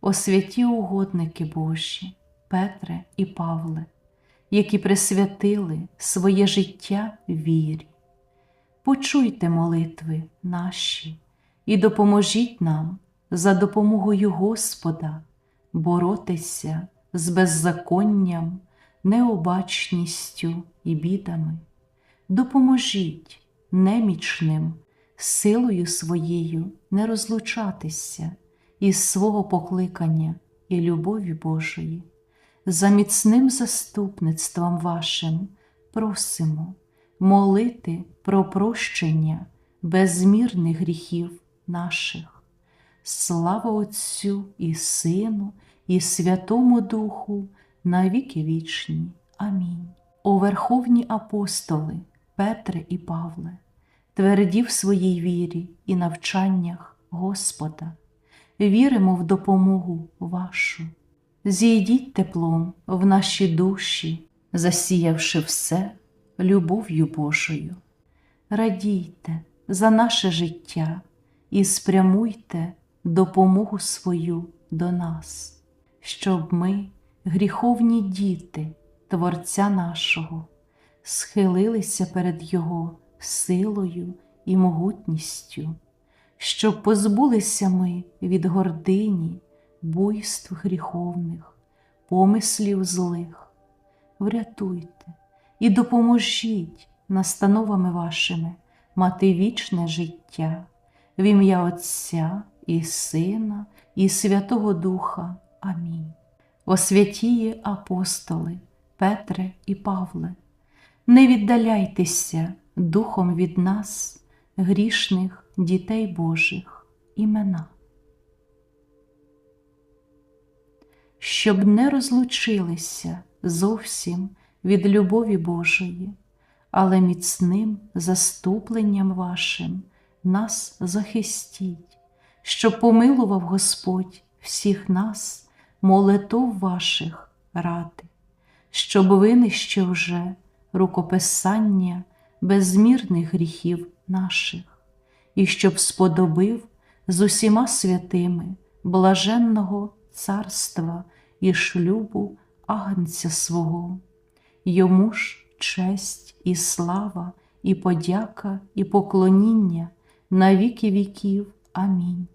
О святі угодники Божі, Петре і Павле, які присвятили своє життя вірі. Почуйте молитви наші і допоможіть нам за допомогою Господа боротися з беззаконням, необачністю і бідами. Допоможіть немічним силою своєю не розлучатися із свого покликання і любові Божої. За міцним заступництвом вашим просимо молити про прощення безмірних гріхів наших. Слава Отцю і Сину, і Святому Духу, на віки вічні. Амінь. О Верховні апостоли, Петре і Павле, тверді в своїй вірі і навчаннях Господа, віримо в допомогу вашу. Зійдіть теплом в наші душі, засіявши все любов'ю Божою. Радійте за наше життя і спрямуйте допомогу свою до нас, щоб ми, гріховні діти Творця нашого, схилилися перед Його силою і могутністю, щоб позбулися ми від гордині, буйств гріховних, помислів злих. Врятуйте і допоможіть настановами вашими мати вічне життя в ім'я Отця і Сина, і Святого Духа. Амінь. О апостоли, Петре і Павле, не віддаляйтеся духом від нас, грішних дітей Божих імена. Щоб не розлучилися зовсім від любові Божої, але міцним заступленням вашим нас захистіть, щоб помилував Господь всіх нас, молитов ваших ради, щоб винищив вже рукописання безмірних гріхів наших, і щоб сподобив з усіма святими блаженного царства і шлюбу агнця свого, йому ж честь і слава, і подяка, і поклоніння на віки віків. Амінь.